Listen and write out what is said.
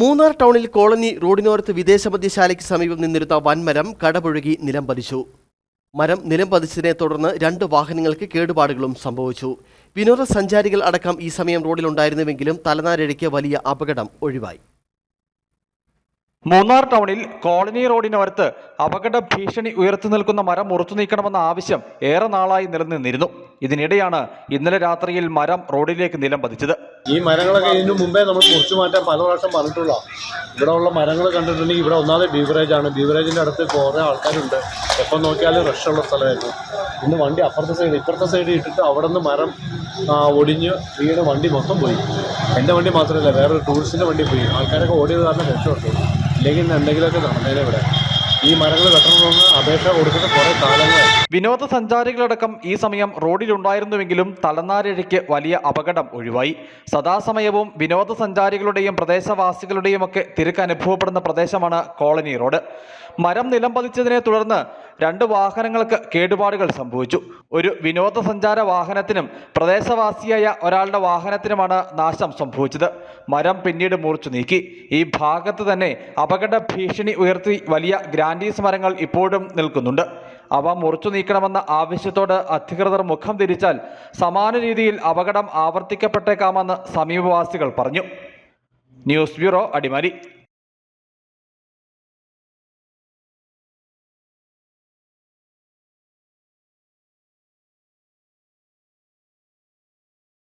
മൂന്നാർ ടൗണിൽ കോളനി റോഡിനോരത്ത് വിദേശ മദ്യശാലയ്ക്ക് സമീപം നിന്നിരുന്ന വൻമരം കടപുഴകി നിലം പതിച്ചു. മരം നിലം പതിച്ചതിനെ തുടർന്ന് രണ്ട് വാഹനങ്ങൾക്ക് കേടുപാടുകളും സംഭവിച്ചു. വിനോദസഞ്ചാരികൾ അടക്കം ഈ സമയം റോഡിലുണ്ടായിരുന്നുവെങ്കിലും തലനാരിഴയ്ക്ക് വലിയ അപകടം ഒഴിവായി. മൂന്നാർ ടൗണിൽ കോളനി റോഡിനോരത്ത് അപകട ഭീഷണി ഉയർത്തി നിൽക്കുന്ന മരം മുറിച്ചു നീക്കണമെന്ന ആവശ്യം ഏറെ നാളായി നിലനിന്നിരുന്നു. ഇതിനിടെയാണ് ഇന്നലെ രാത്രിയിൽ മരം റോഡിലേക്ക് നിലം പതിച്ചത്. ഈ മരങ്ങളൊക്കെ ഇതിനു മുമ്പേ നമ്മൾ മുറിച്ചു മാറ്റാൻ പല പ്രാവശ്യം പറഞ്ഞിട്ടുള്ള ഇവിടെ ഉള്ള മരങ്ങൾ കണ്ടിട്ടുണ്ടെങ്കിൽ ഇവിടെ ഒന്നാമത് ബീവറേജ് ആണ്. ബീവറേജിന്റെ അടുത്ത് കുറേ ആൾക്കാരുണ്ട്. എപ്പോൾ നോക്കിയാലും റഷുള്ള സ്ഥലമായിരുന്നു. ഇന്ന് വണ്ടി അപ്പുറത്തെ സൈഡ് ഇപ്പുറത്തെ സൈഡ് ഇട്ടിട്ട് അവിടെ നിന്ന് മരം ഒടിഞ്ഞ് വീട് വണ്ടി മൊത്തം പോയി. എന്റെ വണ്ടി മാത്രമല്ല വേറൊരു ടൂറിസ്റ്റിന്റെ വണ്ടി പോയി. ആൾക്കാരൊക്കെ ഓടിയത് കാരണം രക്ഷപ്പെട്ടു. ഇല്ലെങ്കിൽ എന്തെങ്കിലുമൊക്കെ നടന്നേനെ ഇവിടെ. ഈ മരങ്ങൾ വെട്ടണമെന്ന് അപേക്ഷ കൊടുക്കുന്ന കുറേ കാലങ്ങളായി. വിനോദസഞ്ചാരികളടക്കം ഈ സമയം റോഡിലുണ്ടായിരുന്നുവെങ്കിലും തലനാരിഴയ്ക്ക് വലിയ അപകടം ഒഴിവായി. സദാസമയവും വിനോദസഞ്ചാരികളുടെയും പ്രദേശവാസികളുടെയും ഒക്കെ തിരക്ക് അനുഭവപ്പെടുന്ന പ്രദേശമാണ് കോളനി റോഡ്. മരം നിലം പതിച്ചതിനെ തുടർന്ന് രണ്ട് വാഹനങ്ങൾക്ക് കേടുപാടുകൾ സംഭവിച്ചു. ഒരു വിനോദസഞ്ചാര വാഹനത്തിനും പ്രദേശവാസിയായ ഒരാളുടെ വാഹനത്തിനുമാണ് നാശം സംഭവിച്ചത്. മരം പിന്നീട് മുറിച്ചു നീക്കി. ഈ ഭാഗത്ത് തന്നെ അപകട ഭീഷണി ഉയർത്തി വലിയ ഗ്രാൻഡീസ് മരങ്ങൾ ഇപ്പോഴും നിൽക്കുന്നുണ്ട്. അവ മുറിച്ചു നീക്കണമെന്ന ആവശ്യത്തോട് അധികൃതർ മുഖം തിരിച്ചാൽ സമാന രീതിയിൽ അപകടം ആവർത്തിക്കപ്പെട്ടേക്കാമെന്ന് സമീപവാസികൾ പറഞ്ഞു. News bureau Adimali.